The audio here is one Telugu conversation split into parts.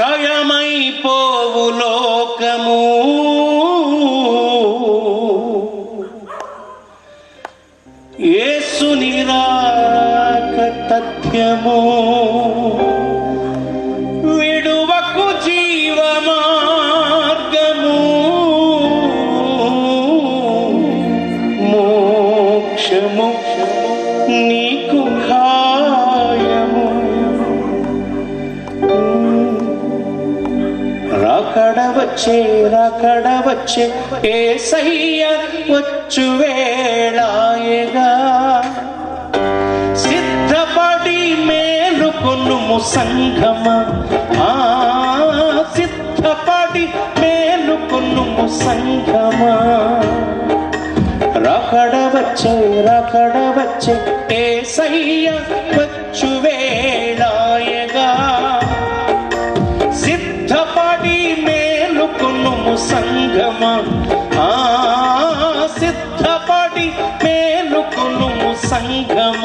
క్షయమైపోవు లోకము. రాకడ వచ్చే రాకడ వచ్చే ఏసయ్య వచ్చు వేళాయగా. సిద్ధపడి మేలుకొనుము సంఘమ. ఆ సిద్ధపడి మేలుకొనుము సంఘమ. రాకడ వచ్చే రాకడ వచ్చే సంగమ. ఆ సిద్ధపడి మేలుకొనుము సంగమ.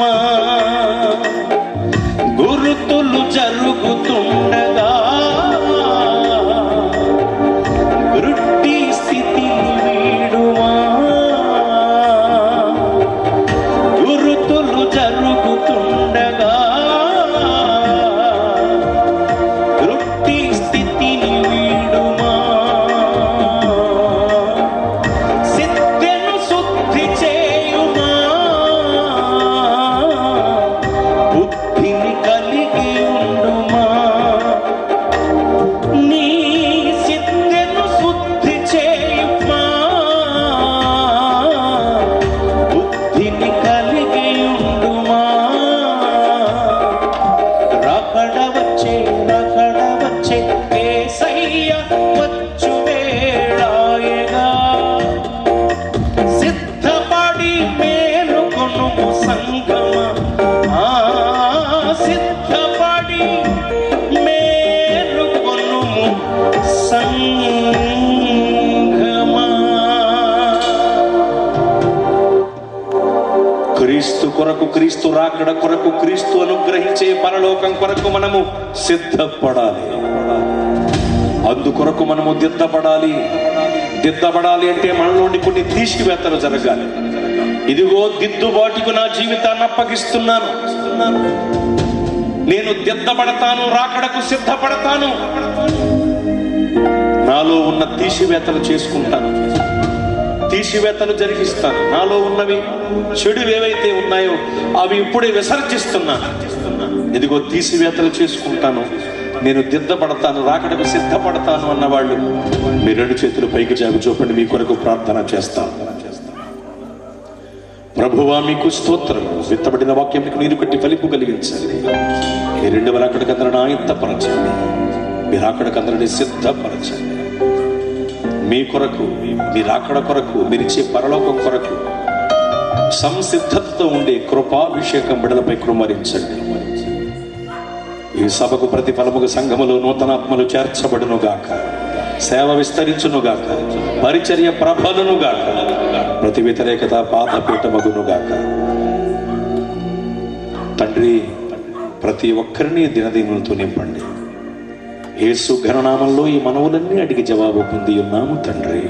ఏసయ్య వచ్చు వేళాయగా. సిద్ధపడి మేలుకొనుము సంగమ. ఆ సిద్ధపడి మేలుకొనుము సంగమా. క్రీస్తు కొరకు క్రీస్తు రాకడ కొరకు క్రీస్తు అనుగ్రహించే పరలోకం కొరకు మనము సిద్ధపడాలి. అందుకొరకు మనము దిద్దపడాలి దిద్దపడాలి అంటే మనలోని కొన్ని తీసివేతలు జరగాలి. ఇదిగో దిద్దుబాటుకు నా జీవితాన్ని అప్పగిస్తున్నాను. నేను దిద్దపడతాను రాకడకు సిద్ధపడతాను. నాలో ఉన్న తీసివేతలు చేసుకుంటాను. తీసివేతలు జరిగిస్తాను. నాలో ఉన్నవి చెడు ఏవైతే ఉన్నాయో అవి ఇప్పుడే విసర్జిస్తున్నాను. ఇదిగో తీసివేతలు చేసుకుంటాను. నేను దిద్దపడతాను రాకడకు సిద్ధపడతాను అన్నవాళ్ళు. మీ రెండు చేతులు పైకి జాగు చూపండి మీ కొరకు ప్రార్థన చేస్తాను ప్రభువా మీకు స్తోత్రం విత్తబడిన వాక్యం మీకు నీరు కట్టి ఫలింపు కలిగించండి. మీ రెండు రాకడకు అందరిని ఆయత్తపరచండి మీరు రాకడకు అందరిని సిద్ధపరచండి. మీ కొరకు మీ రాకడ కొరకు మీరిచ్చే పరలోకం కొరకు సంసిద్ధతతో ఉండే కృపాభిషేకం బిడలపై కృమరించండి ఈ సభకు ప్రతిఫలముగా సంఘములో నూతనాత్మలు చేర్చబడును గాక. సేవ విస్తరించును గాక. పరిచర్య ప్రబలును గాక. ప్రతి వ్యతిరేకత పాదపీఠమగును గాక. తండ్రి ప్రతి ఒక్కరిని దినదీములతో నింపండి. యేసు ఘననామంలో ఈ మనవులన్నీ అడిగి జవాబు పొంది ఉన్నాము తండ్రి.